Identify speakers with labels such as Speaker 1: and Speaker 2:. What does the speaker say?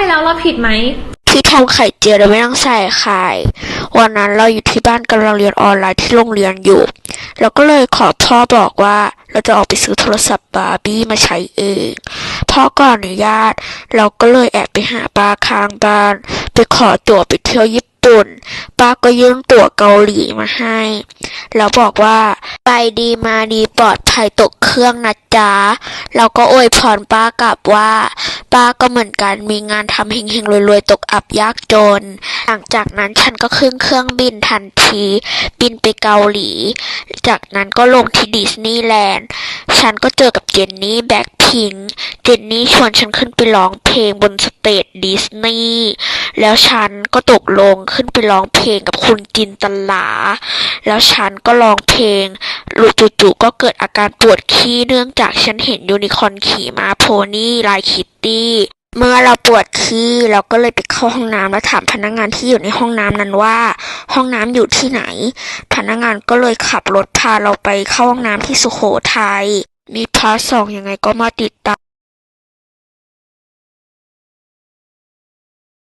Speaker 1: ไปแล้วเราผิดไหม
Speaker 2: ที่ทำไข่เจียวโดยไม่ต้องใส่ไข่ วันนั้นเราอยู่ที่บ้านกำลังเรียนออนไลน์ที่โรงเรียนอยู่เราก็เลยขอพ่อบอกว่าเราจะออกไปซื้อโทรศัพท์บาร์บี้มาใช้เอง พ่อก็อนุญาต เราก็เลยแอบไปหาป้าข้างบ้าน ไปขอตั๋วไปเที่ยวญี่ปุ่น ป้าก็ยื่นตั๋วเกาหลีมาให้ แล้วบอกว่าไปดีมาดีปลอดภัยตกเครื่องนะจ๊ะ เราก็อวยพรป้ากลับว่า ป้าก็เหมือนกันมีงานทำเฮงๆรวยๆ ตกอับยากจน หลังจากนั้นฉันก็ขึ้นเครื่องบินทันที บินไปเกาหลี จากนั้นก็ลงที่ดิสนีย์แลนด์ ฉันก็เจอกับเจนนี่แบ็คพิง เจนนี่ชวนฉันขึ้นไปร้องเพลงบนสเตจดิสนีย์ แล้วฉันก็ตกลงขึ้นไปร้องเพลงกับคุณจินตลา แล้วฉันก็ร้องเพลงลุจู่ๆก็เกิดอาการปวดขี้เนื่องจากฉันเห็นยูนิคอร์นขี่ม้าโพนี่ลายคิตตี้เมื่อเราปวดขี้เราก็เลยไปเข้าห้องน้ำแล้วถามพนักงานที่อยู่ในห้องน้ำนั้นว่า ห้องน้ำอยู่ที่ไหน พนักงานก็เลยขับรถพาเราไปเข้าห้องน้ำที่สุโขทัยมีพาร์ทสองยังไงก็มาติดตาม